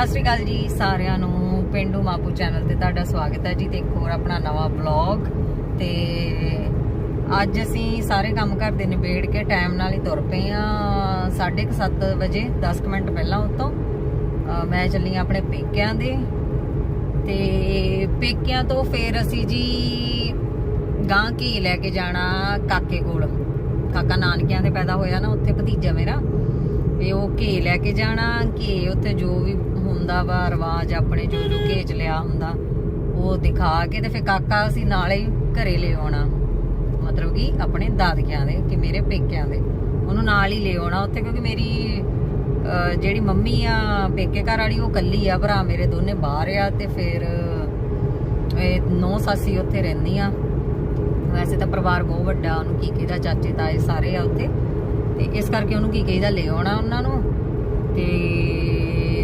ਸਤਿ ਸ਼੍ਰੀ ਅਕਾਲ ਜੀ ਸਾਰਿਆਂ ਨੂੰ। ਪਿੰਡੂ ਮਾਪੂ ਚੈਨਲ ਤੇ ਤੁਹਾਡਾ ਸਵਾਗਤ ਹੈ ਜੀ ਤੇ ਇੱਕ ਹੋਰ ਆਪਣਾ ਨਵਾਂ ਵਲੌਗ। ਤੇ ਅੱਜ ਅਸੀਂ ਸਾਰੇ ਕੰਮ ਘਰ ਦੇ ਨਿਬੇੜ ਕੇ ਟਾਈਮ ਨਾਲ ਹੀ ਤੁਰ ਪਏ ਆ 7:30 ਵਜੇ 10 ਕੁ ਮਿੰਟ ਪਹਿਲਾਂ ਉਤੋਂ। ਮੈਂ ਚੱਲੀ ਆਂ ਆਪਣੇ ਪੇਕਿਆਂ ਦੇ। ਤੇ ਪੇਕਿਆਂ ਤੋਂ ਫੇਰ ਅਸੀਂ ਜੀ ਗਾਂ ਘੀ ਲੈ ਕੇ ਜਾਣਾ ਕਾਕੇ ਕੋਲ। ਕਾਕਾ ਨਾਨਕਿਆਂ ਦੇ ਪੈਦਾ ਹੋਇਆ ਨਾ, ਉੱਥੇ ਭਤੀਜਾ ਮੇਰਾ। ਵੀ ਉਹ ਘੇ ਲੈ ਕੇ ਜਾਣਾ। ਘੀ ਉੱਥੇ ਜੋ ਵੀ ਹੁੰਦਾ ਵਾ, ਰਿਵਾਜ ਆਪਣੇ ਜੋ ਜੋ ਘੀ ਲਿਆ ਹੁੰਦਾ, ਉਹ ਦਿਖਾ ਕੇ ਤੇ ਫਿਰ ਕਾਕਾ ਅਸੀਂ ਨਾਲੇ ਹੀ ਘਰੇ ਲੈ ਆਉਣਾ। ਮਤਲਬ ਕਿ ਆਪਣੇ ਦਾਦਕਿਆਂ ਦੇ ਕਿ ਮੇਰੇ ਪੇਕਿਆਂ ਦੇ। ਉਹਨੂੰ ਨਾਲ ਹੀ ਲੈ ਆਉਣਾ ਉੱਥੇ ਕਿਉਂਕਿ ਮੇਰੀ ਜਿਹੜੀ ਮੰਮੀ ਆ, ਪੇਕੇ ਘਰ ਵਾਲੀ, ਉਹ ਕੱਲੀ ਆ ਭਰਾ ਮੇਰੇ ਦੋਨੇ ਬਾਹਰ ਆ ਤੇ ਫਿਰ ਇਹ ਨੌ ਸਾਸੀ ਉੱਥੇ ਰਹਿੰਦੀ ਆ। ਵੈਸੇ ਤਾਂ ਪਰਿਵਾਰ ਬਹੁਤ ਵੱਡਾ, ਉਹਨੂੰ ਕੀ ਕਹਿੰਦਾ, ਚਾਚੇ, ਤਾਏ ਸਾਰੇ ਆ ਉੱਥੇ। ਤੇ ਇਸ ਕਰਕੇ ਉਹਨੂੰ ਕੀ ਕਹਿੰਦਾ, ਲੈ ਆਉਣਾ ਉਹਨਾਂ ਨੂੰ। ਤੇ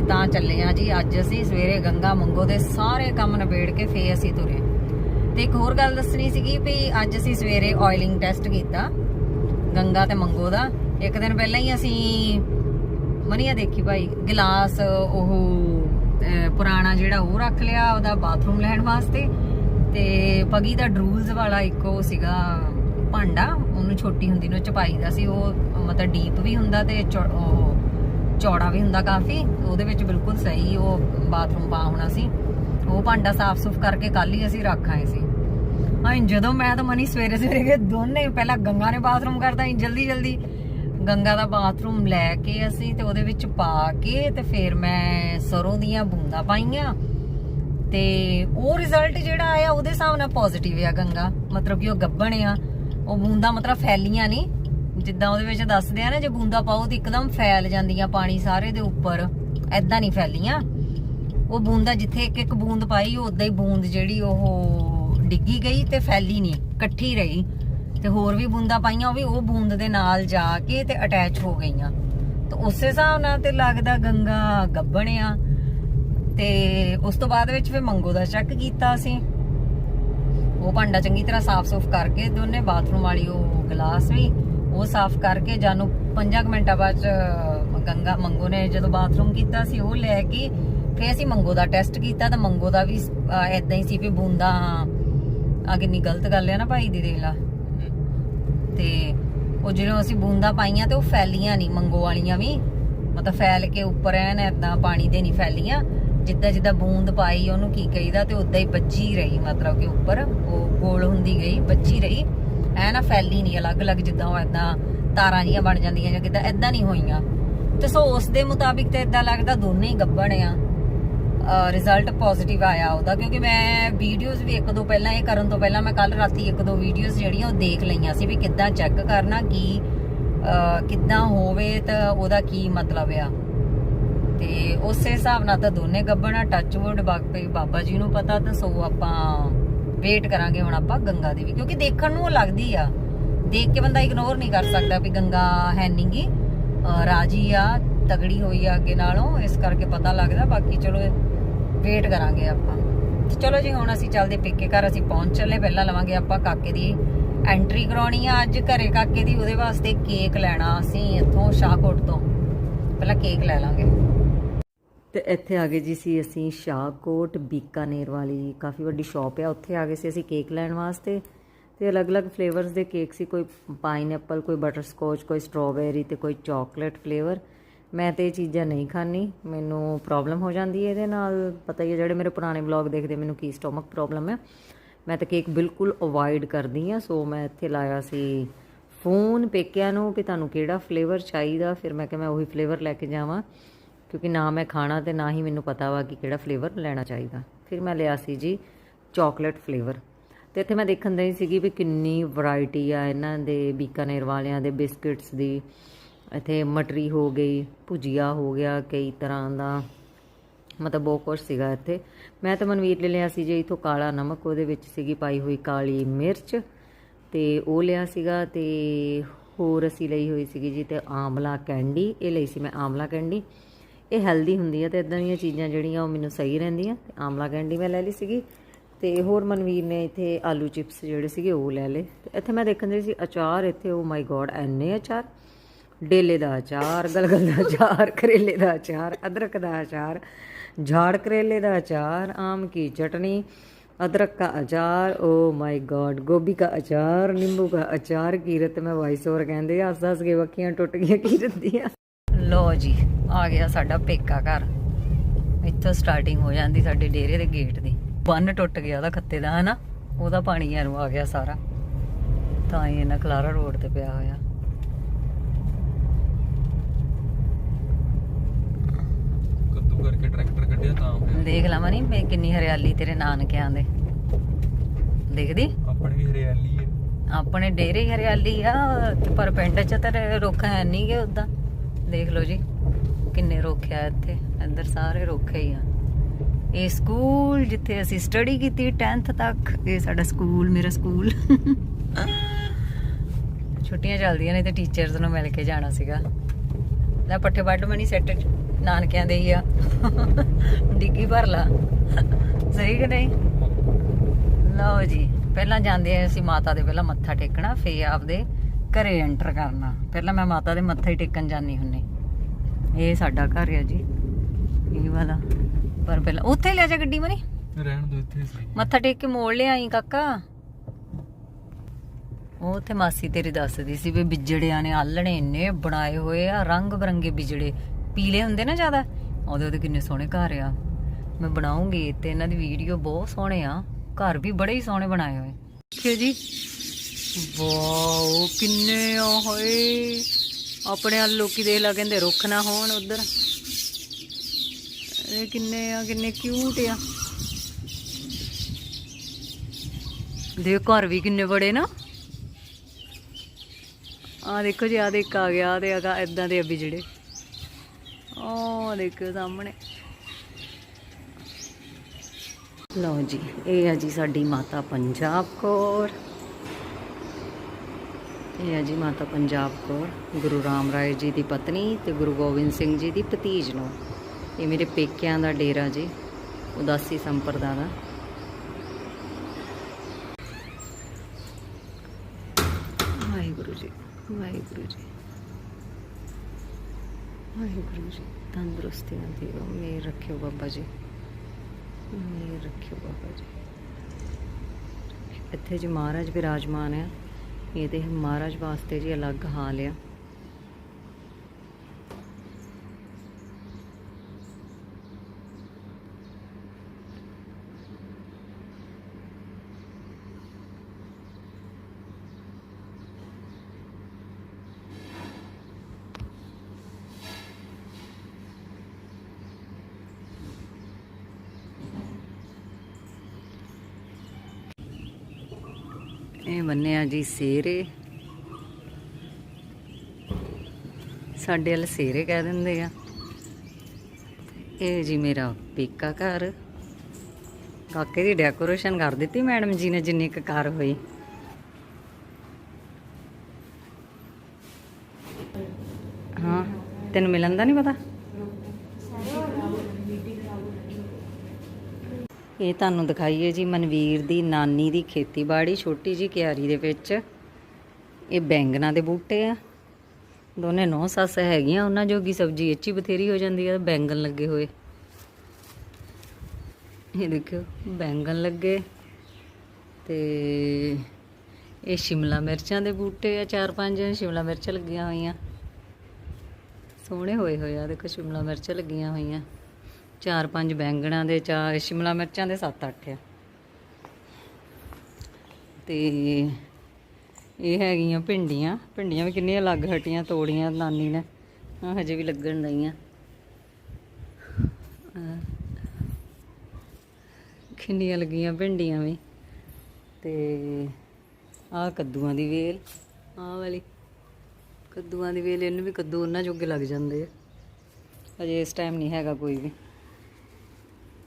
ਤਾਂ ਚੱਲੇ ਆ ਜੀ। ਅੱਜ ਅਸੀਂ ਸਵੇਰੇ ਗੰਗਾ ਮੰਗੋ ਦੇ ਸਾਰੇ ਕੰਮ ਨਿਬੇੜ ਕੇ ਫੇਰ ਅਸੀਂ ਤੁਰੇ ਤੇ ਇੱਕ ਹੋਰ ਗੱਲ ਦੱਸਣੀ ਸੀਗੀ ਵੀ ਅੱਜ ਅਸੀਂ ਸਵੇਰੇ ਆਇਲਿੰਗ ਟੈਸਟ ਕੀਤਾ, ਗੰਗਾ ਤੇ ਮੰਗੋ ਦਾ। ਇੱਕ ਦਿਨ ਪਹਿਲਾਂ ਹੀ ਅਸੀਂ ਮਨੀਆ ਦੇਖੀ ਭਾਈ, ਗਲਾਸ ਉਹ ਪੁਰਾਣਾ ਜਿਹੜਾ ਉਹ ਰੱਖ ਲਿਆ ਉਹਦਾ ਬਾਥਰੂਮ ਲੈਣ ਵਾਸਤੇ। ਤੇ ਪਗੀ ਦਾ ਡਰੂਲਸ ਵਾਲਾ ਇੱਕ ਉਹ ਸੀਗਾ ਭਾਂਡਾ, ਉਹਨੂੰ ਛੋਟੀ ਹੁੰਦੀ ਨੂੰ ਚਪਾਈ ਦਾ ਸੀ। ਉਹ ਮਤਲਬ ਡੀਪ ਵੀ ਹੁੰਦਾ ਤੇ ਉਹ ਚੌੜਾ ਵੀ ਹੁੰਦਾ ਕਾਫੀ, ਉਹਦੇ ਵਿੱਚ ਬਿਲਕੁਲ ਸਹੀ ਉਹ ਬਾਥਰੂਮ ਪਾ ਹੋਣਾ ਸੀ। ਉਹ ਭਾਂਡਾ ਸਾਫ਼ ਸੁਫ ਕਰਕੇ ਕੱਲ ਹੀ ਅਸੀਂ ਰੱਖ ਆਏ ਸੀ। ਹਾਂ ਜਦੋਂ ਮੈਂ ਤਾਂ ਮਨੀ ਸਵੇਰੇ ਸਵੇਰੇ ਗਏ, ਦੋਨੇ ਪਹਿਲਾਂ ਗੰਗਾ ਨੇ ਬਾਥਰੂਮ ਕਰਦਾ ਸੀ ਜਲਦੀ ਜਲਦੀ ਗੰਗਾ ਦਾ ਬਾਥਰੂਮ ਲੈ ਕੇ ਅਸੀਂ ਤੇ ਉਹਦੇ ਵਿੱਚ ਪਾ ਕੇ ਤੇ ਫਿਰ ਮੈਂ ਸਰੋਂ ਦੀਆਂ ਬੂੰਦਾਂ ਪਾਈਆਂ। ਤੇ ਉਹ ਰਿਜ਼ਲਟ ਜਿਹੜਾ ਆਇਆ ਉਹਦੇ ਹਿਸਾਬ ਨਾਲ ਪੋਜ਼ਿਟਿਵ ਆ ਗੰਗਾ। ਮਤਲਬ ਕਿ ਉਹ ਗੱਬਣ ਆ। ਉਹ ਬੂੰਦਾਂ ਮਤਲਬ ਫੈਲੀਆਂ ਨਹੀਂ। ਜਿੱਦਾਂ ਉਹਦੇ ਵਿੱਚ ਦੱਸਦੇ ਆ ਨਾ, ਜੇ ਬੂੰਦਾ ਪਾਓ ਤੇ ਇੱਕਦਮ ਫੈਲ ਜਾਂਦੀਆਂ ਪਾਣੀ ਸਾਰੇ ਦੇ ਉੱਪਰ ਐਦਾਂ ਨਹੀਂ ਫੈਲੀਆਂ। ਉਹ ਬੂੰਦਾਂ ਜਿੱਥੇ ਇੱਕ ਇੱਕ ਬੂੰਦ ਪਾਈ ਉਦਾਂ ਹੀ ਬੂੰਦ ਜਿਹੜੀ ਉਹ ਡਿੱਗੀ ਗਈ ਤੇ ਫੈਲੀ ਨਹੀਂ, ਇਕੱਠੀ ਰਹੀ। ਤੇ ਹੋਰ ਵੀ ਬੂੰਦਾਂ ਪਾਈਆਂ, ਉਹ ਵੀ ਉਹ ਬੂੰਦ ਦੇ ਨਾਲ ਜਾ ਕੇ ਤੇ ਅਟੈਚ ਹੋ ਗਈਆਂ। ਤੇ ਉਸੇ ਹਿਸਾਬ ਨਾਲ ਤੇ ਲੱਗਦਾ ਗੰਗਾ ਗੱਬਣਿਆ ਤੇ ਉਸ ਤੋਂ ਬਾਅਦ ਵਿੱਚ ਫਿਰ ਮੰਗੋ ਦਾ ਚੈੱਕ ਕੀਤਾ ਅਸੀਂ। ਉਹ ਭਾਂਡਾ ਚੰਗੀ ਤਰ੍ਹਾਂ ਸਾਫ਼-ਸੁਫ ਕਰਕੇ ਦੋਨੇ ਬਾਥਰੂਮ ਵਾਲੀ ਉਹ ਗਲਾਸ ਵੀ ਉਹ ਸਾਫ਼ ਕਰਕੇ ਜਾਨੂੰ 5 ਮਿੰਟਾਂ ਬਾਅਦ ਗੰਗਾ ਮੰਗੋ ਨੇ ਜਦੋਂ ਬਾਥਰੂਮ ਕੀਤਾ ਸੀ, ਉਹ ਲੈ ਕੇ ਫਿਰ ਅਸੀਂ ਮੰਗੋ ਦਾ ਟੈਸਟ ਕੀਤਾ ਤਾਂ ਮੰਗੋ ਦਾ ਵੀ ਐਦਾਂ ਹੀ ਸੀ ਵੀ ਬੂੰਦਾਂ ਆ ਕਿੰਨੀ ਗਲਤ ਗੱਲ ਹੈ ਨਾ ਭਾਈ ਦੀ ਦੇਖ ਲਾ। ਤੇ ਉਹ ਜਦੋਂ ਅਸੀਂ ਬੂੰਦਾਂ ਪਾਈਆਂ ਤੇ ਉਹ ਫੈਲੀਆਂ ਨਹੀਂ ਮੰਗੋ ਵਾਲੀਆਂ ਵੀ। ਮਤਲਬ ਫੈਲ ਕੇ ਉੱਪਰ ਐਨ ਏਦਾਂ ਪਾਣੀ ਦੇ ਨਹੀਂ ਫੈਲੀਆਂ। ਜਿੱਦਾਂ ਜਿੱਦਾਂ ਬੂੰਦ ਪਾਈ ਉਹਨੂੰ ਕੀ ਕਹੀਦਾ ਤੇ ਉਦਾਂ ਹੀ ਬੱਜੀ ਰਹੀ, ਮਤਲਬ ਕਿ ਉੱਪਰ। ਉਹ ਗੋਲ ਹੁੰਦੀ ਗਈ ਬੱਜੀ ਰਹੀ। ਐ ਨਾ ਫੈਲੀ ਨਹੀਂ ਅਲੱਗ-ਅਲੱਗ ਜਿੱਦਾਂ ਉਹ ਏਦਾਂ ਤਾਰਾਂ ਜੀਆਂ ਬਣ ਜਾਂਦੀਆਂ ਜਾਂ ਕਿਦਾਂ ਏਦਾਂ ਨਹੀਂ ਹੋਈਆਂ। ਤੇ ਸੋ ਉਸ ਦੇ ਮੁਤਾਬਿਕ ਤੇ ਏਦਾਂ ਲੱਗਦਾ ਦੋਨੇ ਹੀ ਗੱਬਣ ਆ। ਰਿਜ਼ਲਟ ਪੋਜ਼ਿਟਿਵ ਆਇਆ ਉਹਦਾ, ਕਿਉਂਕਿ ਮੈਂ ਵੀਡੀਓਜ਼ ਵੀ ਇੱਕ ਦੋ ਪਹਿਲਾਂ ਇਹ ਕਰਨ ਤੋਂ ਪਹਿਲਾਂ ਮੈਂ ਕੱਲ ਰਾਤੀ ਇੱਕ ਦੋ ਵੀਡੀਓਜ਼ ਜਿਹੜੀਆਂ ਉਹ ਦੇਖ ਲਈਆਂ ਸੀ ਵੀ ਕਿੱਦਾਂ ਚੈੱਕ ਕਰਨਾ, ਕੀ ਕਿੱਦਾਂ ਹੋਵੇ ਤਾਂ ਉਹਦਾ ਕੀ ਮਤਲਬ ਆ। ਤੇ ਉਸੇ ਹਿਸਾਬ ਨਾਲ ਤਾਂ ਦੋਨੇ ਗੱਬਣਾ ਟੱਚਵੁੱਡ ਬਾਕੀ ਬਾਬਾ ਜੀ ਨੂੰ ਪਤਾ ਤਾਂ ਸੋ ਆਪਾਂ ਵੇਟ ਕਰਾਂਗੇ ਹੁਣ ਆਪਾਂ ਗੰਗਾ ਦੀ ਵੀ, ਕਿਉਂਕਿ ਦੇਖਣ ਨੂੰ ਉਹ ਲੱਗਦੀ ਆ। ਦੇਖ ਕੇ ਬੰਦਾ ਇਗਨੋਰ ਨਹੀਂ ਕਰ ਸਕਦਾ ਵੀ ਗੰਗਾ ਹੈ ਨਹੀਂਗੀ ਰਾਜੀ ਆ, ਤਗੜੀ ਹੋਈ ਆ ਅੱਗੇ ਨਾਲੋਂ, ਇਸ ਕਰਕੇ ਪਤਾ ਲੱਗਦਾ, ਬਾਕੀ ਚਲੋ ਵੇਟ ਕਰਾਂਗੇ ਆਪਾਂ। ਚਲੋ ਜੀ, ਹੁਣ ਅਸੀਂ ਚੱਲਦੇ ਪੇਕੇ ਘਰ, ਅਸੀਂ ਪਹੁੰਚ ਚੱਲੇ। ਪਹਿਲਾਂ ਲਵਾਂਗੇ ਆਪਾਂ ਕਾਕੇ ਦੀ ਐਂਟਰੀ ਕਰਾਉਣੀ ਆ ਅੱਜ ਘਰੇ, ਕਾਕੇ ਦੀ ਉਹਦੇ ਵਾਸਤੇ ਕੇਕ ਲੈਣਾ ਅਸੀਂ ਇੱਥੋਂ ਸ਼ਾਹਕੋਟ ਤੋਂ। ਪਹਿਲਾਂ ਕੇਕ ਲੈ ਲਾਂਗੇ। ਤੇ ਇੱਥੇ ਆ ਗਏ ਜੀ ਸੀ ਅਸੀਂ ਸ਼ਾਹਕੋਟ, ਬੀਕਾਨੇਰ ਵਾਲੀ ਕਾਫੀ ਵੱਡੀ ਸ਼ਾਪ ਆ। ਉੱਥੇ ਆ ਗਏ ਸੀ ਅਸੀਂ ਕੇਕ ਲੈਣ ਵਾਸਤੇ। ਤੇ ਅਲੱਗ-ਅਲੱਗ ਫਲੇਵਰਸ ਦੇ ਕੇਕ ਸੀ। ਕੋਈ ਪਾਈਨਐਪਲ ਕੋਈ ਬਟਰਸਕੋਚ ਕੋਈ ਸਟ੍ਰਾਬੇਰੀ ਤੇ ਕੋਈ ਚਾਕਲੇਟ ਫਲੇਵਰ ਮੈਂ ਤੇ ਇਹ ਚੀਜ਼ਾਂ ਨਹੀਂ ਖਾਣੀ ਮੈਨੂੰ ਪ੍ਰੋਬਲਮ ਹੋ ਜਾਂਦੀ ਹੈ ਇਹਦੇ ਨਾਲ। ਪਤਾ ਹੀ ਹੈ, ਜਿਹੜੇ ਮੇਰੇ ਪੁਰਾਣੇ ਵਲੌਗ ਦੇਖਦੇ, ਮੈਨੂੰ ਕੀ ਸਟੋਮਕ ਪ੍ਰੋਬਲਮ ਹੈ ਮੈਂ ਤਾਂ ਕੇਕ ਬਿਲਕੁਲ ਅਵੋਇਡ ਕਰਦੀ ਆ ਸੋ ਮੈਂ ਇੱਥੇ ਲਾਇਆ ਸੀ ਫੋਨ ਪੇਕਿਆਂ ਨੂੰ ਵੀ ਤੁਹਾਨੂੰ ਕਿਹੜਾ ਫਲੇਵਰ ਚਾਹੀਦਾ? ਫਿਰ ਮੈਂ ਕਿਹਾ ਮੈਂ ਉਹੀ ਫਲੇਵਰ ਲੈ ਕੇ ਜਾਵਾਂ। ਕਿਉਂਕਿ ਨਾ ਮੈਂ ਖਾਣਾ ਤੇ ਨਾ ਹੀ ਮੈਨੂੰ ਪਤਾ ਵਾ ਕਿ ਕਿਹੜਾ ਫਲੇਵਰ ਲੈਣਾ ਚਾਹੀਦਾ। ਫਿਰ ਮੈਂ ਲਿਆ ਸੀ ਜੀ ਚਾਕਲੇਟ ਫਲੇਵਰ ਤੇ ਇੱਥੇ ਮੈਂ ਦੇਖਣ ਦਈ ਸੀਗੀ ਵੀ ਕਿੰਨੀ ਵੈਰਾਈਟੀ ਆ ਇਹਨਾਂ ਦੇ, ਬੀਕਾਨੇਰ ਵਾਲਿਆਂ ਦੇ ਬਿਸਕਟਸ ਦੀ। ਇੱਥੇ ਮਟਰੀ ਹੋ ਗਈ, ਭੁਜੀਆ ਹੋ ਗਿਆ, ਕਈ ਤਰ੍ਹਾਂ ਦਾ ਮਤਲਬ ਬਹੁਤ ਕੁਛ ਸੀਗਾ ਇੱਥੇ। ਮੈਂ ਤਾਂ ਮਨਵੀਰ ਲੈ ਲਿਆ ਸੀ ਜੇ, ਇਥੋਂ ਕਾਲਾ ਨਮਕ, ਉਹਦੇ ਵਿੱਚ ਸੀਗੀ ਪਾਈ ਹੋਈ ਕਾਲੀ ਮਿਰਚ। ਤੇ ਉਹ ਲਿਆ ਸੀਗਾ ਤੇ ਹੋਰ ਅਸੀਂ ਲਈ ਹੋਈ ਸੀਗੀ ਜੀ ਤੇ ਆਮਲਾ ਕੈਂਡੀ, ਇਹ ਲਈ ਸੀ ਮੈਂ ਆਮਲਾ ਕੈਂਡੀ। ਇਹ ਹੈਲਦੀ ਹੁੰਦੀ ਹੈ ਤੇ ਇਦਾਂ ਦੀਆਂ ਚੀਜ਼ਾਂ ਜਿਹੜੀਆਂ ਉਹ ਮੈਨੂੰ ਸਹੀ ਰਹਿੰਦੀਆਂ ਤੇ ਆਮਲਾ ਕੈਂਡੀ ਮੈਂ ਲੈ ਲਈ ਸੀਗੀ ਤੇ ਹੋਰ ਮਨਵੀਰ ਨੇ ਇੱਥੇ ਆਲੂ ਚਿਪਸ ਜਿਹੜੇ ਸੀਗੇ ਉਹ ਲੈ ਲਏ ਤੇ ਇੱਥੇ ਮੈਂ ਦੇਖਣ ਦੀ ਸੀ ਅਚਾਰ ਇੱਥੇ ਓ ਮਾਈ ਗੋਡ ਐਨੇ ਅਚਾਰ ਡੇਲੇ ਦਾ ਅਚਾਰ ਗਲਗਲ ਦਾ ਅਚਾਰ ਕਰੇਲੇ ਦਾ ਅਚਾਰ ਅਦਰਕ ਦਾ ਅਚਾਰ ਝਾੜ ਕਰੇਲੇ ਦਾ ਅਚਾਰ ਆਮ ਕੀ ਚਟਨੀ अदरक का अचार ओ माय गॉड गोभी का अचार नींबू का अचार ਕੀਰਤ ਮੈਂ ਵਾਇਸ ਓਵਰ ਕਹਿੰਦੇ ਆ ਹੱਸ ਹੱਸ ਕੇ ਵੱਖੀਆਂ ਟੁੱਟ ਗਈਆਂ ਕੀਰਤ ਦੀਆਂ ਲੋ ਜੀ ਆ ਗਿਆ ਸਾਡਾ ਪੇਕਾ ਘਰ। ਇੱਥੋਂ ਸਟਾਰਟਿੰਗ ਹੋ ਜਾਂਦੀ ਸਾਡੇ ਡੇਰੇ ਦੇ ਗੇਟ ਦੀ। ਬੰਨ ਟੁੱਟ ਗਿਆ ਉਹਦਾ ਖੱਤੇ ਦਾ ਹਨਾ? ਉਹਦਾ ਪਾਣੀ ਐਨੂੰ ਆ ਗਿਆ ਸਾਰਾ। ਤਾਂ ਹੀ ਇਹਨਾਂ ਕਲਾਰਾ ਰੋਡ ਤੇ ਪਿਆ ਹੋਇਆ। ਕੱਦੂ ਕਰਕੇ ਟਰੈਕਟਰ ਕੱਢਿਆ ਤਾਂ। ਦੇਖ ਲਵਾਂ ਨਹੀਂ ਕਿੰਨੀ ਹਰਿਆਲੀ ਤੇਰੇ ਨਾਨਕਿਆਂ ਦੇ। ਦੇਖਦੀ? ਆਪਣੀ ਵੀ ਹਰਿਆਲੀ ਹੈ ਆਪਣੇ ਡੇਰੇ ਹਰਿਆਲੀ ਆ ਪਰ ਪਿੰਡ ਚ ਤਾਂ ਰੁੱਖ ਹੈ ਨਹੀਂ ਗੇ ਉਦਾਂ। ਦੇਖ ਲਓ ਜੀ, ਕਿੰਨੇ ਰੁੱਖ ਇੱਥੇ ਅੰਦਰ ਸਾਰੇ ਰੁੱਖ ਹੀ ਆ। ਇਹ ਸਕੂਲ ਜਿੱਥੇ ਅਸੀਂ ਸਟੱਡੀ ਕੀਤੀ 10th ਤੱਕ, ਇਹ ਸਾਡਾ ਸਕੂਲ, ਮੇਰਾ ਸਕੂਲ। ਛੁੱਟੀਆਂ ਚੱਲਦੀਆਂ ਨੇ ਤੇ ਟੀਚਰਸ ਨੂੰ ਮਿਲ ਕੇ ਜਾਣਾ ਸੀਗਾ। ਲੈ, ਪੱਠੇ ਵੱਢ ਮਣੀ ਸੈੱਟ ਨਾਨਕਿਆਂ ਦੇ ਹੀ ਆ। ਡਿੱਗੀ ਭਰ ਲਾ। ਸਹੀ ਕਿ ਨਹੀਂ? ਲਓ ਜੀ, ਪਹਿਲਾਂ ਜਾਂਦੇ ਆ ਅਸੀਂ ਮਾਤਾ ਦੇ, ਪਹਿਲਾਂ ਮੱਥਾ ਟੇਕਣਾ, ਫੇਰ ਆਪਦੇ ਘਰੇ ਐਂਟਰ ਕਰਨਾ। ਪਹਿਲਾਂ ਮੈਂ ਮਾਤਾ ਦੇ ਮੱਥਾ ਹੀ ਟੇਕਣ ਜਾਂਦੀ ਹੁੰਨੀ ਇਹ ਸਾਡਾ ਘਰ ਹੈ ਜੀ। ਇਹ ਵਾਲਾ। ਪਰ ਪਹਿਲਾਂ ਉੱਥੇ ਲੈ ਜਾ ਗੱਡੀ ਮਨੀ। ਰਹਿਣ ਦੋ ਇੱਥੇ ਸਹੀ ਮੱਥਾ ਟੇਕ ਕੇ ਮੋੜ ਲਿਆਈ ਕਾਕਾ। ਉਹ ਉੱਥੇ ਮਾਸੀ ਤੇਰੀ ਦੱਸਦੀ ਸੀ ਵੀ ਬਿਜੜਿਆਂ ਨੇ ਆਲਣੇ ਇੰਨੇ ਬਣਾਏ ਹੋਏ ਆ ਰੰਗ ਬਰੰਗੇ ਬਿਜੜੇ। ਪੀਲੇ ਹੁੰਦੇ ਨਾ ਜ਼ਿਆਦਾ। ਉਹਦੇ ਉਹਦੇ ਕਿੰਨੇ ਸੋਹਣੇ ਘਰ ਆ। ਮੈਂ ਬਣਾਉਂਗੀ ਤੇ ਇਹਨਾਂ ਦੀ ਵੀਡੀਓ ਬਹੁਤ ਸੋਹਣੇ ਆ। ਘਰ ਵੀ ਬੜੇ ਹੀ ਸੋਹਣੇ ਬਣਾਏ ਹੋਏ। ਦੇਖਿਓ ਜੀ। ਵਾਓ, ਕਿੰਨੇ ਆ ਹੋਏ। ਆਪਣੇ ਆ ਲੋਕੀ ਦੇਖ ਲਾ, ਕਹਿੰਦੇ ਰੁੱਖ ਨਾ ਹੋਣ ਉਧਰ। ਇਹ ਕਿੰਨੇ ਆ, ਕਿੰਨੇ ਕਿਊਟ ਆ। ਦੇ ਘਰ ਵੀ ਕਿੰਨੇ ਬੜੇ ਨਾ। ਆ ਦੇਖੋ ਜੀ ਆ ਇੱਕ ਆ ਗਿਆ ਤੇ ਆ ਇਦਾਂ ਦੇ ਅੱਬੀ ਜਿਹੜੇ। ਉਹ ਦੇਖੋ ਸਾਹਮਣੇ। ਲਓ ਜੀ, ਇਹ ਆ ਜੀ ਸਾਡੀ ਮਾਤਾ ਪੰਜਾਬ ਕੌਰ। ਇਹ ਹੈ ਜੀ ਮਾਤਾ ਪੰਜਾਬ ਕੌਰ ਗੁਰੂ ਰਾਮ ਰਾਏ ਜੀ ਦੀ ਪਤਨੀ ਤੇ ਗੁਰੂ ਗੋਬਿੰਦ ਸਿੰਘ ਜੀ ਦੀ ਭਤੀਜ ਨੂੰ। ਇਹ ਮੇਰੇ ਪੇਕਿਆਂ ਦਾ ਡੇਰਾ ਜੀ, ਉਦਾਸੀ ਸੰਪਰਦਾ ਦਾ। ਵਾਹਿਗੁਰੂ ਜੀ ਵਾਹਿਗੁਰੂ ਜੀ। ਵਾਹਿਗੁਰੂ ਜੀ ਤੰਦਰੁਸਤੀਆਂ ਦਿਓ ਮੇਰ ਰੱਖਿਓ ਬਾਬਾ ਜੀ। ਮੇਰ ਰੱਖਿਓ ਬਾਬਾ ਜੀ। ਇੱਥੇ ਜੀ ਮਹਾਰਾਜ ਵਿਰਾਜਮਾਨ ਆ। ਇਹਦੇ ਮਹਾਰਾਜ ਵਾਸਤੇ ਜੀ ਅਲੱਗ ਹਾਲ ਆ। ਇਹ ਬੰਨਿਆ ਜੀ ਸੇਰੇ। ਸਾਡੇ ਵਾਲ ਸੇਰੇ ਕਹਿ ਦਿੰਦੇ ਆ। ਇਹ ਜੀ ਮੇਰਾ ਪੇਕਾ ਘਰ। ਕਾਕੇ ਦੀ ਡੈਕੋਰੇਸ਼ਨ ਕਰ ਦਿੱਤੀ ਮੈਡਮ ਜੀ ਨੇ ਜਿੰਨੀ ਕੁ ਕਾਰ ਹੋਈ। ਹਾਂ, ਤੈਨੂੰ ਮਿਲਣ ਦਾ ਨਹੀਂ ਪਤਾ? ਇਹ ਤੁਹਾਨੂੰ ਦਿਖਾਈਏ ਜੀ ਮਨਵੀਰ ਦੀ ਨਾਨੀ ਦੀ ਖੇਤੀਬਾੜੀ, ਛੋਟੀ ਜੀ ਕਿਆਰੀ ਦੇ ਵਿੱਚ। ਇਹ ਬੈਂਗਣਾ ਦੇ ਬੂਟੇ ਆ। ਦੋਨੇ ਨੌ ਸੱਸ ਹੈਗੀਆਂ, ਉਹਨਾਂ ਜੋਗੀ ਸਬਜ਼ੀ ਇੱਚੀ ਬਥੇਰੀ ਹੋ ਜਾਂਦੀ ਆ, ਬੈਂਗਣ ਲੱਗੇ ਹੋਏ। ਇਹ ਦੇਖਿਓ, ਬੈਂਗਣ ਲੱਗੇ ਤੇ ਇਹ ਸ਼ਿਮਲਾ ਮਿਰਚਾਂ ਦੇ ਬੂਟੇ ਆ, ਚਾਰ ਪੰਜ ਸ਼ਿਮਲਾ ਮਿਰਚ ਲੱਗੀਆਂ ਹੋਈਆਂ। ਸੋਹਣੇ ਹੋਏ ਹੋਏ ਆ, ਦੇਖੋ ਸ਼ਿਮਲਾ ਮਿਰਚ ਲੱਗੀਆਂ ਹੋਈਆਂ। ਚਾਰ ਪੰਜ ਬੈਂਗਣਾਂ ਦੇ ਚਾਰ ਸ਼ਿਮਲਾ ਮਿਰਚਾਂ ਦੇ 7-8 ਆ। ਤੇ ਇਹ ਹੈਗੀਆਂ ਭਿੰਡੀਆਂ। ਭਿੰਡੀਆਂ ਵੀ ਕਿੰਨੀਆਂ ਲੱਗ ਹਟੀਆਂ, ਤੋੜੀਆਂ, ਨਾਨੀ ਨੇ। ਹਜੇ ਵੀ ਲੱਗਣ ਦਈਆਂ ਕਿੰਨੀਆਂ ਲੱਗੀਆਂ ਭਿੰਡੀਆਂ ਵੀ। ਤੇ ਆਹ ਕੱਦੂਆਂ ਦੀ ਵੇਲ। ਆਹ ਵਾਲੀ। ਕੱਦੂਆਂ ਦੀ ਵੇਲ, ਇਹਨੂੰ ਵੀ ਕੱਦੂ ਉਹਨਾਂ ਜੋਗੇ ਲੱਗ ਜਾਂਦੇ ਆ। ਅਜੇ ਇਸ ਟਾਈਮ ਨਹੀਂ ਹੈਗਾ ਕੋਈ ਵੀ।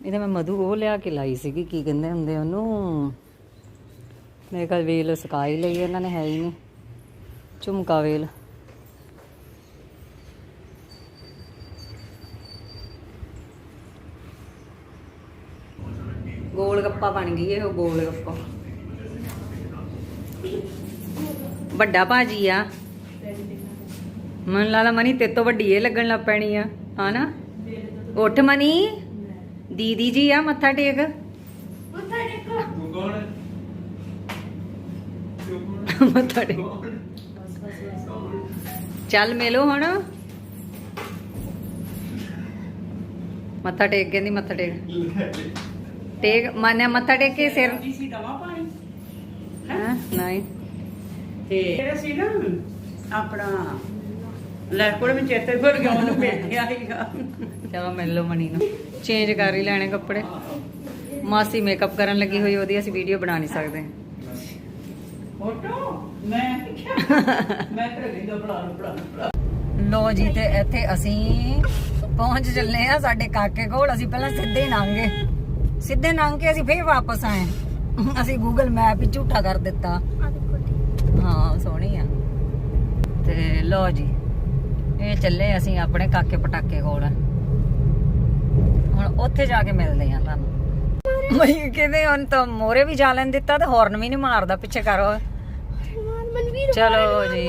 ਇਹਦਾ ਮੈਂ ਮਧੂ ਉਹ ਲਿਆ ਕੇ ਲਾਈ ਸੀਗੀ, ਕੀ ਕਹਿੰਦੇ ਹੁੰਦੇ ਉਹਨੂੰ? ਮੇਰੇ ਕੋਲ ਵੇਲ ਸਕਾਈ ਲਈ, ਇਹਨਾਂ ਨੇ ਹੈ ਹੀ ਨਹੀਂ। ਝੁਮਕਾ ਵੇਲ। ਗੋਲ ਗੱਪਾ ਬਣ ਗਈ ਇਹ, ਉਹ ਗੋਲ ਗੱਪਾ। ਵੱਡਾ ਭਾਜੀ ਆ। ਮਨ ਲਾਲਾ ਮਨੀ ਤੇ ਤੋਂ ਵੱਡੀ ਇਹ ਲੱਗਣ ਲੱਗ ਪੈਣੀ ਆ ਹਨਾ ਉੱਠ ਮਨੀ। ਦੀਦੀ ਜੀ ਆ ਮੱਥਾ ਟੇਕ। ਤੂੰ ਕੌਣ ਹੈ? ਮੱਥਾ ਟੇਕ। ਚੱਲ ਮਿਲੋ ਹੁਣ। ਮੱਥਾ ਟੇਕ ਕਹਿੰਦੀ ਮੱਥਾ ਟੇਕ। ਟੇਕ ਮਾਨਿਆ ਮੱਥਾ ਟੇਕ ਕੇ ਸਿਰ। ਸੀ ਦਵਾ ਪਾਣੀ ਹਾਂ? ਨਹੀਂ। ਤੇ ਜਿਹੜਾ ਸੀ ਨਾ ਆਪਣਾ ਲੈ ਕੋਲ ਵਿੱਚ ਚੇਤੇ ਭੁੱਲ ਗਿਆ ਉਹਨੂੰ ਬੈਠਿਆ ਸੀਗਾ। ਚਲੋ ਮਿਲ ਲਓ ਮਣੀ ਨੂੰ। ਚੇਂਜ ਕਰ ਹੀ ਲੈਣੇ ਕੱਪੜੇ। ਮਾਸੀ ਮੇਕਅਪ ਕਰਨ ਲੱਗੀ ਹੋਈ ਉਹਦੀ ਅਸੀਂ ਵੀਡੀਓ ਬਣਾ ਨਹੀਂ ਸਕਦੇ। ਫੋਟੋ? ਮੈਂ ਮੈਂ ਬਣਾ ਬਣਾ। ਲੋ ਜੀ ਤੇ ਇੱਥੇ ਅਸੀਂ ਪਹੁੰਚ ਚੱਲੇ ਆ ਸਾਡੇ ਕਾਕੇ ਕੋਲ। ਅਸੀਂ ਪਹਿਲਾਂ ਸਿੱਧੇ ਲੰਘੇ ਸਿੱਧੇ ਲੰਘ ਕੇ ਅਸੀਂ ਫੇਰ ਵਾਪਸ ਆਏ ਅਸੀਂ ਗੂਗਲ ਮੈਪ ਹੀ ਝੂਠਾ ਕਰ ਦਿੱਤਾ। ਹਾਂ ਸੋਹਣੀ ਆ। ਤੇ ਲੋ ਜੀ ਇਹ ਚੱਲੇ ਅਸੀਂ ਆਪਣੇ ਕਾਕੇ ਪਟਾਕੇ ਕੋਲ। ਹੁਣ ਉੱਥੇ ਜਾ ਕੇ ਮਿਲਦੇ ਆ ਤੁਹਾਨੂੰ। ਮੈਂ ਕਹਿੰਦੇ ਹੁਣ ਤਾਂ ਮੋਰੇ ਵੀ ਜਾ ਲੈਣ ਦਿੱਤਾ ਤੇ ਹਾਰਨ ਵੀ ਨਹੀਂ ਮਾਰਦਾ ਪਿੱਛੇ ਕਰੋ ਚਲੋ ਜੀ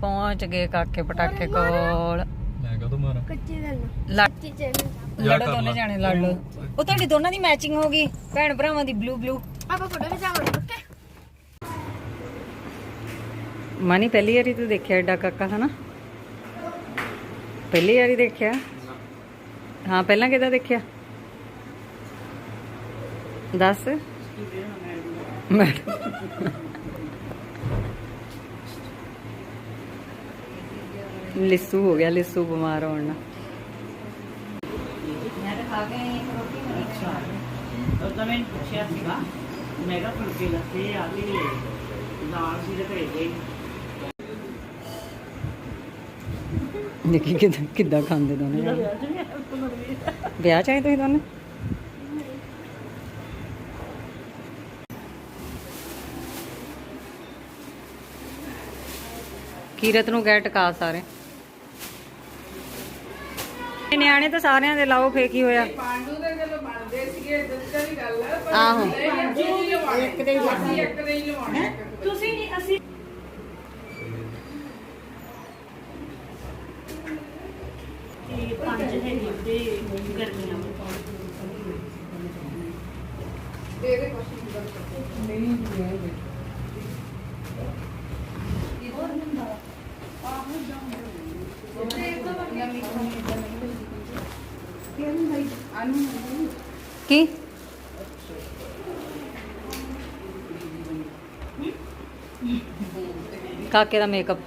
ਪਹੁੰਚ ਗਏ ਕਾਕੇ ਪਟਾਕੇ ਕੋਲ। ਮੈਂ ਕਦੋਂ ਮਾਰਾਂ? ਕੱਚੀ ਗੱਲ ਲੜ ਦੋਨੇ। ਜਾਣੇ ਲੜ ਲਓ। ਉਹ ਤੁਹਾਡੀ ਦੋਨਾਂ ਦੀ ਮੈਚਿੰਗ ਹੋ ਗਈ ਭੈਣ ਭਰਾਵਾਂ ਦੀ ਬਲੂ ਬਲੂ ਆਪਾਂ ਫੋਟੋ ਖਿਚਾਵਾਂਗੇ ਓਕੇ? ਮਾਨੀ ਪਹਿਲੀ ਵਾਰੀ ਤੂੰ ਦੇਖਿਆ ਏਡਾ ਕਾਕਾ ਹਨਾ? ਪਹਿਲੀ ਵਾਰੀ ਦੇਖਿਆ। ਹਾਂ ਪਹਿਲਾਂ ਕਿਦਾਂ ਦੇਖਿਆ? ਦੱਸ। ਮੈਡਮ ਲਿੱਸੂ ਹੋ ਗਿਆ ਲਿੱਸੂ ਬਿਮਾਰ ਹੋਣ ਨਾਲ। ਮੈਂ ਤਾਂ ਖਾ ਕੇ ਰੋਟੀ ਉਹ ਤਾਂ ਮੈਂ ਪੁੱਛਿਆ ਸੀਗਾ ਮੈਂ ਕਿਹਾ ਫੁਲਕੇ ਲੱਤੇ ਆ ਵੀ ਦਾਲ ਸੀ ਤੇ ਭੇਜੇ ਦੇਖੀ ਕਿਦਾਂ ਕਿੱਦਾਂ ਖਾਂਦੇ ਦੋਨੇ। ਵਿਆਹ ਚਾਹੇ ਤੁਸੀਂ ਦੋਨੇ? ਕੀਰਤ ਨੂੰ ਗਏ ਟਕਾ ਸਾਰੇ। ਨਿਆਣੇ ਤਾਂ ਸਾਰਿਆਂ ਦੇ ਲਾਓ ਫੇਕ ਹੀ ਹੋਇਆ? ਪਾਂਡੂ ਦੇ ਜਦੋਂ ਬਣਦੇ ਸੀਗੇ ਦਿੱਤਾ ਦੀ ਗੱਲ ਆਹੋ। ਇੱਕ ਦੇ ਹੀ ਇੱਕ ਦੇ ਹੀ ਲਵਾਉਣਾ। ਤੁਸੀਂ ਨਹੀਂ ਅਸੀਂ ਇਹ ਪੰਜ ਹੈਗੇ ਤੇ ਗਰਮੀਆਂ ਦੇ ਦੇ ਕੁਛ ਨਹੀਂ ਨਹੀਂ ਕੀ? ਕਾਕੇ ਦਾ ਮੇਕਅਪ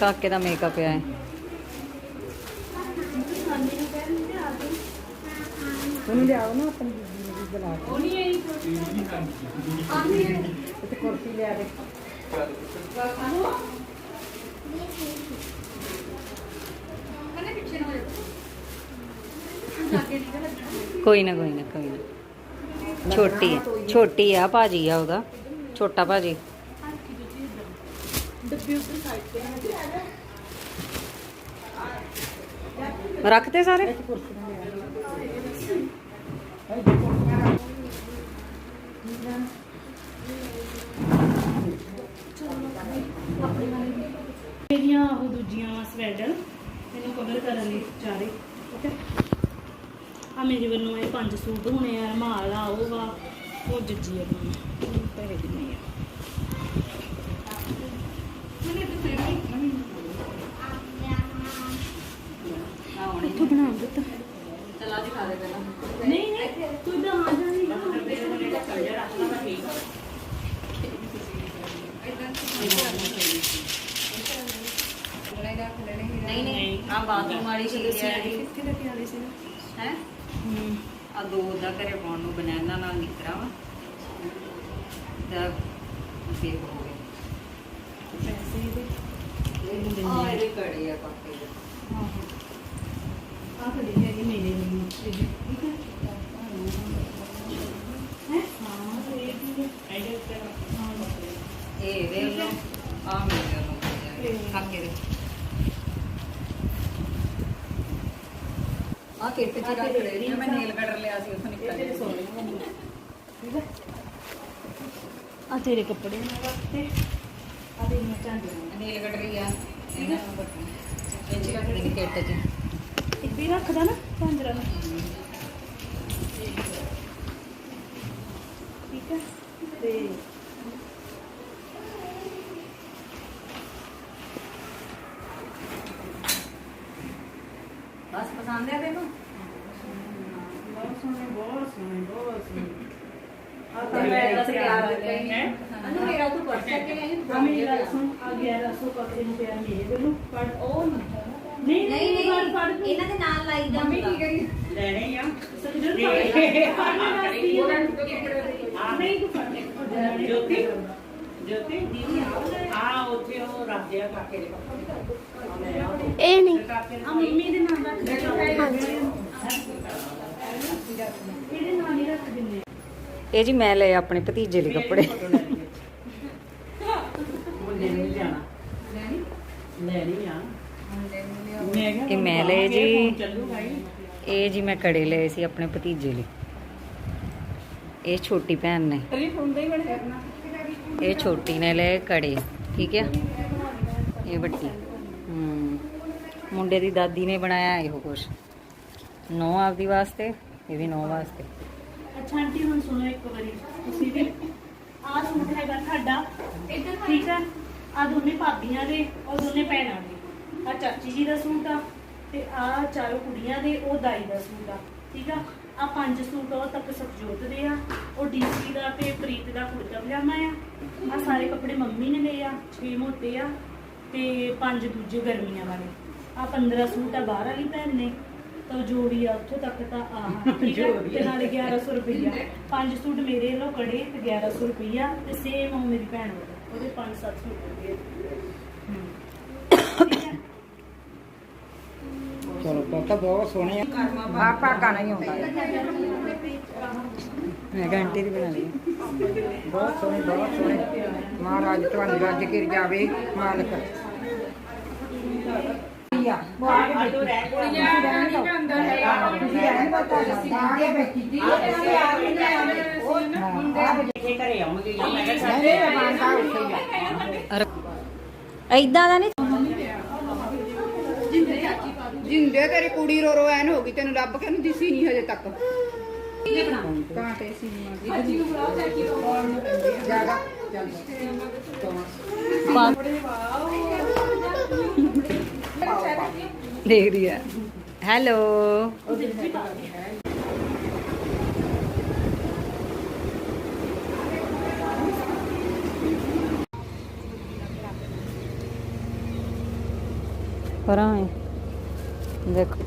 ਕਾਕੇ ਦਾ ਮੇਕਅਪ ਹੈ। ਉਹਨੂੰ ਲਿਆਓ ਨਾ ਆਪਣੀ ਬੀਬੀ ਨੂੰ ਵੀ ਬੁਲਾ ਕੇ। ਉਹ ਨਹੀਂ ਆਈ ਤੇ ਕੁਰਸੀ ਲਿਆ ਦੇ। ਕੋਈ ਨਾ ਕੋਈ ਨਾ ਕੋਈ ਨਾ। ਛੋਟੀ ਹੈ ਛੋਟੀ ਆ ਭਾਜੀ ਆ ਉਹਦਾ। ਛੋਟਾ ਭਾਜੀ। ਰੱਖਤੇ ਸਾਰੇ? ਮੇਰੀਆਂ ਉਹ ਦੂਜੀਆਂ ਸਵੈਟਰ ਇਹਨੂੰ ਕਵਰ ਕਰਨ ਲਈ ਚਾਰੇ ਠੀਕ ਆ ਮੇਰੇ ਵੱਲੋਂ ਇਹ ਪੰਜ ਸੂਟ ਹੋਣੇ ਆ ਮਾਲ ਆ, ਉਹ ਵਾ ਉਹ ਜੱਜੀ ਆ ਮੈਨੂੰ ਪੈਸੇ ਆ ਇੱਥੋਂ ਬਣਾ ਦਿੱਤਾ ਚਲਾ ਦਿਖਾ ਦੇ ਪਹਿਲਾਂ ਨਹੀਂ ਨਹੀਂ ਤੂੰ ਤਾਂ ਆ ਜਾਣੀ ਨਾ ਨਹੀਂ ਨਹੀਂ ਆ ਬਾਥਰੂਮ ਵਾਲੀ ਚੀਜ਼ ਹੈ ਕਿੱਥੇ ਲੈ ਕੇ ਆਲੇ ਸੀ ਹੈ ਹੂੰ ਆ ਦੋ ਦਾ ਘਰੇ ਪਾਉਣ ਨੂੰ ਬਨਾਨਾ ਨਾਲ ਨਿਕਰਾ ਵਾ ਤਾਂ ਫੇਰ ਹੋ ਗਏ ਪੈਸੇ ਇਹਦੇ ਕੜੇ ਆ ਦੇ ਆ ਖੜੀ ਹੈਗੀ ਮੇਰੇ ਵੱਲੋਂ ਠੀਕ ਹੈ? ਹੈ? ਹਾਂ ਇਹ ਹੈ ਆਈਡੀਆ ਕਰ ਹਾਂ? ਇਹ ਇਹਦੇ ਵੱਲੋਂ ਆ ਮੇਰੇ ਵੱਲੋਂ ਕਾਕੇ ਦੇ ਆ ਕਿੱਟ ਚ ਰੱਖ ਲੈ ਮੈਂ ਨੇਲ ਕਟਰ ਲਿਆ ਸੀ ਉੱਥੋਂ ਨਿਕਲ ਗਿਆ ਠੀਕ ਹੈ? ਆ ਤੇਰੇ ਕੱਪੜੇ ਨਾਲ ਵਾਸਤੇ ਆ ਦੇ ਮੈਂ ਝਾਂਜਰਾਂ। ਨੀਲ ਕੱਢ ਰਹੀ ਆ। ਨੂੰ ਬੱਟੂ ਇਹ ਕਿੱਟ ਚ। ਇੱਦਾਂ ਹੀ ਰੱਖਦਾ ਨਾ ਝਾਂਜਰਾਂ ਨੂੰ ਠੀਕ ਹੈ ਤੇ ਬਸ ਪਸੰਦ ਆ ਤੈਨੂੰ ਬਹੁਤ ਸੋਹਣੇ ਬਹੁਤ ਸੋਹਣੇ ਬਹੁਤ ਸੋਹਣੇ ਆ ਤੇ ਮੈਂ ਤਾਂ ਤਿਆਰ ਹੋ ਗਈ ਹੈ ਅਨੂ ਮੇਰਾ ਤੂੰ ਪਰਸ ਚੱਕ ਕੇ ਆਈ ਆ ਮੇਰੀ ਗੱਲ ਸੁਣ ਆ 1100 ਕੱਪੜੇ ਨੂੰ ਪਿਆ ਮੇਰੇ ਵੱਲੋਂ ਪਰ ਉਹ ਨਹੀਂ ਨਹੀਂ ਨਹੀਂ ਫੜ ਫੜ ਇਹਨਾਂ ਦੇ ਨਾਲ ਲਾਈ ਦਾ ਮੰਮੀ ਕੀ ਕਰੀ ਲੈਣੇ ਆ ਸਜਣ ਨਹੀਂ ਤੂੰ ਫੜ ਲੈ ਜੋਤੀ ਜੋਤੀ? ਦੀਦੀ ਆ ਉੱਥੇ ਉਹ ਰੱਖ ਦਿਆ ਕਾਕੇ ਦੇ। ਇਹ ਨਹੀਂ। ਆ ਮੰਮੀ ਦੇ ਨਾਲ ਰੱਖ ਦੇ ਇਹਦੇ ਨਾਲ ਹੀ ਰੱਖ ਦਿੰਦੇ ਇਹ ਜੀ ਮੈਂ ਲਏ ਆਪਣੇ ਭਤੀਜੇ ਲਈ ਕੱਪੜੇ। ਮੁੰਡੇ ਨੂੰ ਵੀ ਜਾਣਾ ਲੈਣੀ ਆ। ਮੈਂ ਕਿਹਾ ਇਹ ਮੈਂ ਲਏ ਜੀ। ਹੀ। ਇਹ ਜੀ ਮੈਂ ਕੜੇ ਲਏ ਸੀ ਆਪਣੇ ਭਤੀਜੇ ਲਈ। ਇਹ ਛੋਟੀ ਭੈਣ ਨੇ। ਇਹ ਛੋਟੀ ਨੇ ਲਏ ਕੜੇ, ਠੀਕ ਹੈ ਇਹ ਵੱਡੀ। ਹੂੰ। ਮੁੰਡੇ ਦੀ ਦਾਦੀ ਨੇ ਬਣਾਇਆ ਇਹੋ ਕੁਛ। ਨੌ ਆਪਦੀ ਵਾਸਤੇ, ਇਹ ਵੀ ਨੌ ਵਾਸਤੇ। ਅੱਛਾ, ਆਂਟੀ, ਹੁਣ ਸੁਣੋ ਇੱਕ ਵਾਰੀ। ਤੁਸੀਂ ਵੀ ਆਹ ਸੂਟ ਹੈਗਾ ਤੁਹਾਡਾ। ਠੀਕ ਹੈ ਆ ਦੋਨੇ ਭਾਬੀਆਂ ਦੇ, ਔਰ ਦੋਨੇ ਭੈਣਾਂ ਦੇ। ਆ ਚਾਚੀ ਜੀ ਦਾ ਸੂਟ ਆ, ਤੇ ਆ ਚਾਰੋਂ ਕੁੜੀਆਂ ਦੇ, ਉਹ ਦਾਈ ਦਾ ਸੂਟ ਆ। ਠੀਕ ਆ? ਆ ਪੰਜ ਸੂਟ ਉਹ ਤੱਕ ਸਖਜੋਤ ਦੇ ਆ। ਉਹ ਡੀਸੀ ਦਾ ਤੇ ਪ੍ਰੀਤ ਦਾ ਕੁੜਤਾ ਪਜਾਮਾ ਆ। ਆ ਸਾਰੇ ਕੱਪੜੇ ਮੰਮੀ ਨੇ ਲਏ ਆ 6 ਮੋਟੇ ਆ ਤੇ ਪੰਜ ਦੂਜੇ ਗਰਮੀਆਂ ਵਾਲੇ। ਆ 15 ਸੂਟ ਆ ਬਾਹਰ ਵਾਲੀ ਭੈਣ ਨੇ। ਤਾਂ ਜੋ ਵੀ ਆ ਉੱਥੋਂ ਤੱਕ ਤਾਂ ਆਹ ਠੀਕ ਹੈ ਤੇ ਨਾਲ 1100 ਰੁਪਈਆ। ਪੰਜ ਸੂਟ ਮੇਰੇ ਵੱਲੋਂ ਕੜੇ ਤੇ 1100 ਰੁਪਈਆ ਤੇ ਸੇਮ ਉਹ ਮੇਰੀ ਭੈਣ ਵੱਲੋਂ। ਉਹਦੇ 5-7 ਸੂਟ ਹੋ ਗਏ ਹਮ। ਠੀਕ ਹੈ ਚਲੋ ਪੁੱਤ ਬਹੁਤ ਸੋਹਣੇ ਆ। ਆਪਾ ਕਾ ਨਹੀਂ ਹੁੰਦਾ। ਮੈਂ ਆਂਟੀ ਦੀ ਬਣਾ ਲਈ ਬਹੁਤ ਸੋਹਣੇ ਬਹੁਤ ਸੋਹਣੇ। ਮਹਾਰਾਜ ਤੁਹਾਨੂੰ ਰੱਜ ਕੇ ਜਾਵੇ ਮਾਲਕ। ਇੱਥੇ ਘਰੇ ਆਉਣਗੇ ਮੈਂ ਕਿਹਾ ਐਦਾਂ ਦਾ ਨਹੀਂ। ਜਿੰਦੇ ਤੇਰੀ ਕੁੜੀ ਰੋ ਰੋ ਐਨ ਹੋ ਗਈ ਤੈਨੂੰ ਲੱਭ ਕੇ ਨੂੰ ਦਿਸੀ ਨਹੀਂ ਹਜੇ ਤੱਕ। ਕਾਂਟੇ ਸੀ ਮਾਂ ਜੀ। ਜ਼ਿਆਦਾ ਦੇਖ ਰਹੀ ਹੈ ਹੈਲੋ। ਪਰਾਂ ਹੈ ਦੇਖੋ।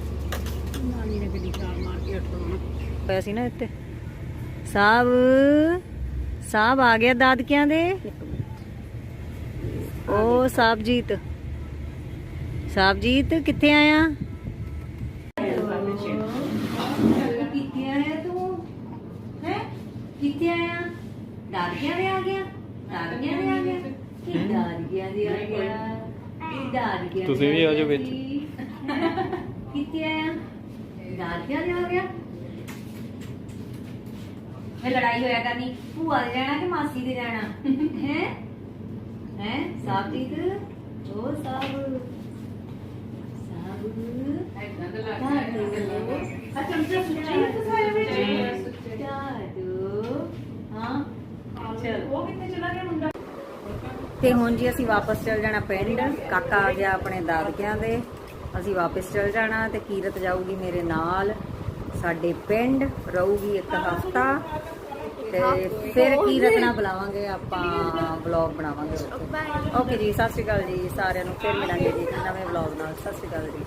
ਨਾਨੀ ਨੇ ਗੱਡੀ ਕਾਰ ਮਾਰ ਕੇ ਹਟਾਉਣਾ ਪਿਆ ਸੀ ਨਾ ਇੱਥੇ। ਸਾਹਿਬ ਸਾਹਿਬ ਆ ਗਿਆ ਦਾਦਕਿਆਂ ਦੇ। ਓ ਸਾਹਿਬਜੀਤ ਸਾਹਿਬਜੀਤ ਕਿੱਥੇ ਆਇਆ? ਕਿੱਥੇ ਆਇਆ ਤੂੰ? ਹੈ? ਕਿੱਥੇ ਆਇਆ? ਦਾਦਕਿਆਂ ਦੇ ਆ ਗਿਆ? ਦਾਦਕਿਆਂ ਦੇ ਆ ਗਿਆ? ਕਿ ਦਾਦਕਿਆਂ ਦੇ ਆ ਗਿਆ? ਕਿ ਦਾਦਕਿਆਂ ਤੁਸੀਂ ਵੀ ਆ ਜਾਓ ਵਿੱਚ। ਕਿੱਥੇ ਆਇਆ ਦਾਦਕਿਆਂ ਦੇ ਆ ਗਿਆ? ਇਹ ਲੜਾਈ ਹੋਇਆ ਕਰਨੀ। ਭੂਆ ਦੇ ਜਾਣਾ ਕਿ ਮਾਸੀ ਦੇ ਜਾਣਾ ਹੈ? ਹੈ? ਸਾਹਿਬਜੀਤ ਉਹ ਸੁੱਚੀ ਵਿੱਚ ਜਾਦੂ ਹਾਂ ਚਲ ਉਹ ਕਿੱਥੇ ਚਲਾ ਗਿਆ ਮੁੰਡਾ? ਤੇ ਹੁਣ ਜੀ ਅਸੀਂ ਵਾਪਸ ਚੱਲ ਜਾਣਾ ਪਿੰਡ। ਕਾਕਾ ਆ ਗਿਆ ਆਪਣੇ ਦਾਦਕਿਆਂ ਦੇ। ਅਸੀਂ ਵਾਪਸ ਚੱਲ ਜਾਣਾ ਤੇ ਕੀਰਤ ਜਾਊਗੀ ਮੇਰੇ ਨਾਲ। ਸਾਡੇ ਪਿੰਡ ਰਹੂਗੀ ਇੱਕ ਹਫਤਾ ਤੇ ਫਿਰ ਕੀਰਤ ਨਾਲ ਬੁਲਾਵਾਂਗੇ, ਆਪਾਂ ਵਲੌਗ ਬਣਾਵਾਂਗੇ ਓਕੇ ਜੀ, ਸਤਿ ਸ਼੍ਰੀ ਅਕਾਲ ਜੀ ਸਾਰਿਆਂ ਨੂੰ, ਫਿਰ ਮਿਲਾਂਗੇ ਜੀ ਨਵੇਂ ਵਲੌਗ ਨਾਲ। ਸਤਿ ਸ਼੍ਰੀ ਅਕਾਲ ਜੀ।